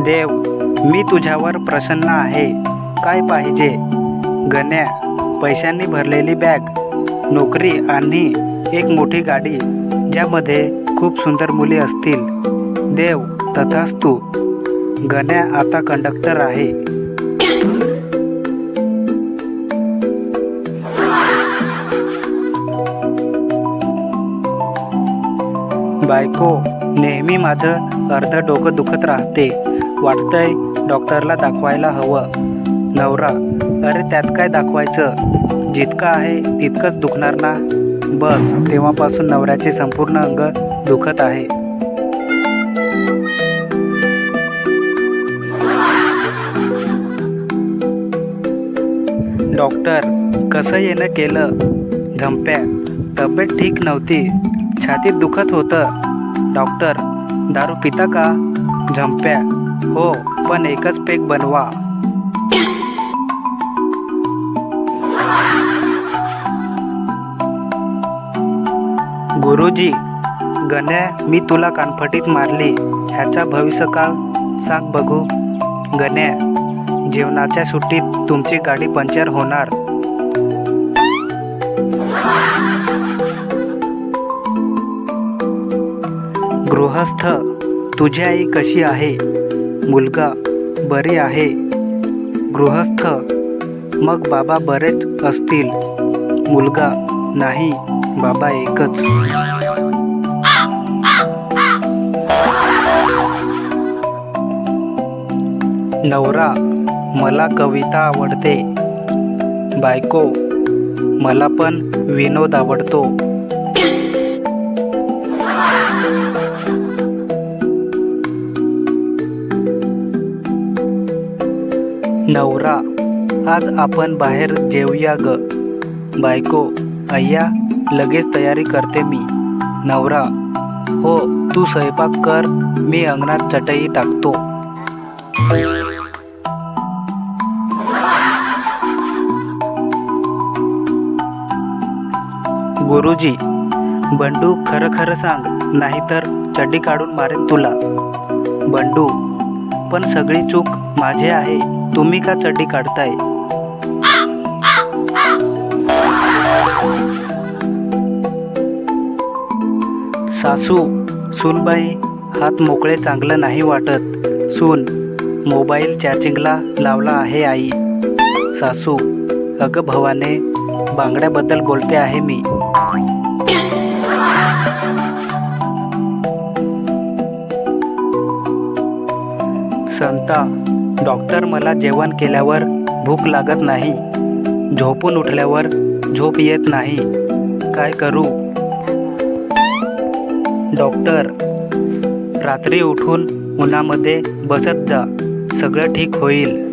देव मी तुझ्यावर प्रसन्न आहे. काय पाहिजे? गण्या पैशांनी भरलेली बॅग नोकरी आणि एक मोठी गाडी ज्यामध्ये खूप सुंदर मुली असतील. देव तथास्तू. गण्या आता कंडक्टर आहे. बायको नेहमी माझं अर्ध डोकं दुखत राहते. वाटतंय डॉक्टरला दाखवायला हवं. नवरा अरे त्यात काय दाखवायचं? जितकं आहे तितकंच दुखणार ना? बस तेव्हापासून नवऱ्याचे संपूर्ण अंग दुखत आहे. डॉक्टर कसं येणं केलं? झंप्या तब्येत ठीक नव्हती. छातीत दुखत होतं. डॉक्टर दारू पिता का? झंप्या हो पण एकच पेक बनवा. गुरुजी गण्या मी तुला कानफटीत मारली. ह्याचा भविष्यकाळ सांग बघू. गण्या जेवणाच्या सुट्टीत तुमची गाडी पंक्चर होणार. गृहस्थ तुझी आई कशी आहे? मुलगा बरी आहे. गृहस्थ. मग बाबा बरेच असतील. मुलगा नाही बाबा एकच. नवरा मला कविता आवडते. बायको मला पण विनोद आवडतो. नवरा. आज आपण बाहेर जेवूया ग. बायको अय्या लगेच तयारी करते मी. नवरा हो तू स्वयंपाक कर मी अंगणात चटई टाकतो. गुरुजी बंडू खरं खरं सांग नाहीतर चड्डी काढून मारेन तुला. बंडू पण सगळी चूक माझी आहे. तुम्ही का चड्डी काढताय? सासू सूनबाई हात मोकळे चांगलं नाही वाटत. सून मोबाईल चार्जिंगला लावला आहे आई. सासू अगं भवाने बांगड्याबद्दल बोलते आहे मी. संता डॉक्टर मला जेवण केल्यावर भूक लागत नाही. झोपून उठल्यावर झोप येत नाही. काय करू? डॉक्टर रात्री उठून उन्हामध्ये बसत जा. सगळं ठीक होईल.